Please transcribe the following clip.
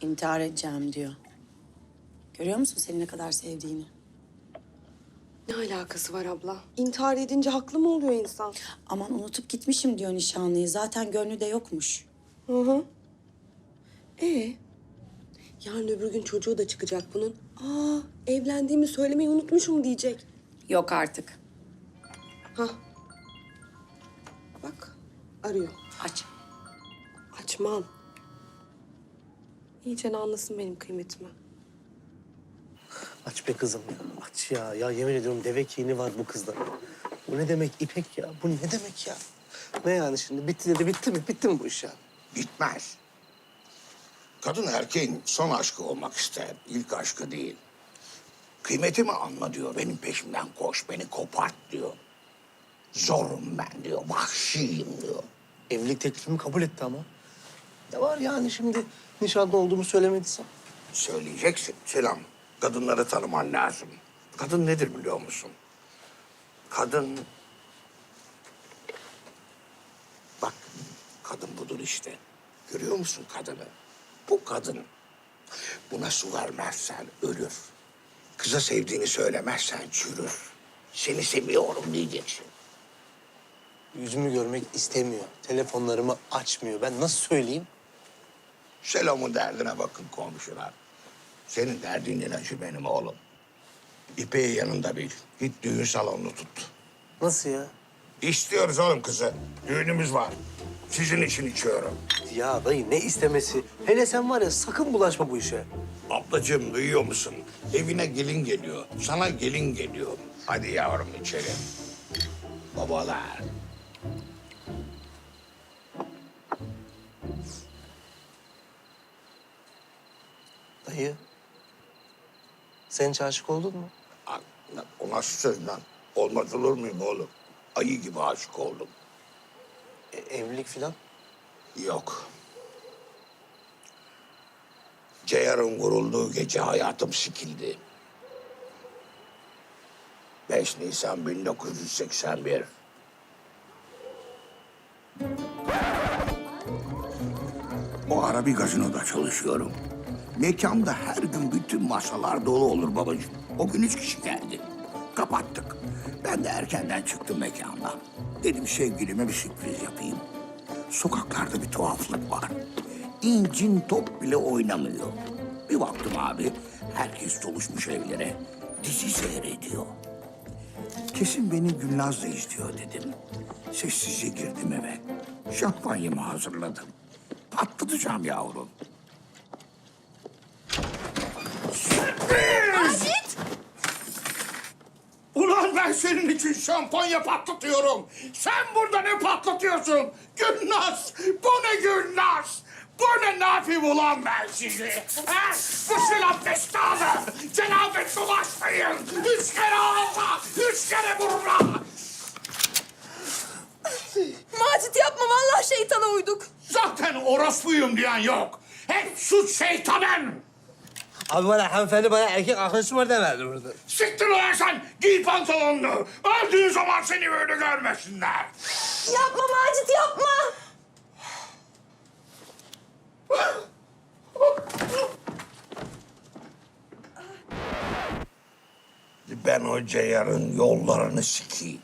İntihar edeceğim diyor. Görüyor musun seni ne kadar sevdiğini? Ne alakası var abla? İntihar edince haklı mı oluyor insan? Aman unutup gitmişim diyor nişanlıyı. Zaten gönlü de yokmuş. Hı hı. Ee, yarın öbür gün çocuğu da çıkacak bunun. Aa, evlendiğimi söylemeyi unutmuşum diyecek. Yok artık. Hah. Bak, arıyor. Aç. Açmam. İyice anlasın benim kıymetimi. Aç be kızım ya. Aç ya. Ya yemin ediyorum deve kini var bu kızda. Bu ne demek İpek ya? Bu ne demek ya? Ne yani şimdi? Bitti dedi. Bitti mi? Bitti mi bu iş ya? Bitmez. Kadın erkeğin son aşkı olmak ister, ilk aşkı değil. Kıymetimi anla diyor, benim peşimden koş, beni kopart diyor. Zorum ben diyor, vahşiyim diyor. Evlilik teklifimi kabul etti ama. Ne var yani şimdi nişanlı olduğumu söylemediyse? Söyleyeceksin, selam. Kadınları tanıman lazım. Kadın nedir biliyor musun? Kadın... Bak, kadın budur işte. Görüyor musun kadını? Bu kadın. Buna su vermezsen ölür. Kıza sevdiğini söylemezsen çürür. Seni seviyorum diyeceksin. Yüzümü görmek istemiyor. Telefonlarımı açmıyor. Ben nasıl söyleyeyim? Selamın derdine bakın komşular. Senin derdin ilacı benim oğlum. İpeği yanında bil. Git düğün salonunu tut. Nasıl ya? İstiyoruz oğlum kızı. Düğünümüz var. Sizin için içiyorum. Ya dayı ne istemesi? Hele sen var ya sakın bulaşma bu işe. Ablacığım duyuyor musun? Evine gelin geliyor. Sana gelin geliyor. Hadi yavrum içeri. Babalar. Dayı. Sen hiç aşık oldun mu? Aa, O nasıl söz lan? Olmaz olur muyum oğlum? Ayı gibi aşık oldum. E, evlilik filan? Yok. Ceyar'ın vurulduğu gece hayatım sikildi. 5 Nisan 1981. O ara bir gazinoda çalışıyorum. Mekanda her gün bütün masalar dolu olur babacığım. O gün üç kişi geldi. Kapattık. Ben de erkenden çıktım mekandan. Dedim sevgilime bir sürpriz yapayım. Sokaklarda bir tuhaflık var. İncin top bile oynamıyor. Bir baktım abi, herkes doluşmuş evlere. Dizi seyrediyor. Kesin beni Gülnaz da izliyor dedim. Sessizce girdim eve. Şampanyamı hazırladım. Patlatacağım yavrum. Sürpriz! Ulan ben senin için şampanya patlatıyorum. Sen burada ne patlatıyorsun? Gülnaz! Bu ne Gülnaz? Bu ne ne yapayım ulan ben sizi? Ha? Bu silah destanı! Cenabet dolaşmayın! Üç kere ağla! Üç kere burra! Macit yapma vallahi şeytana uyduk. Zaten orospuyum diyen yok. Hep suç şeytanın. Abi bana hanımefendi bana erkek arkadaşım var demedi burada. Siktir ulan sen! Giy pantolonunu! Öldüğün zaman seni böyle görmesinler. Yapma Macit yapma. Ben o Ceyar'ın yollarını sikeyim.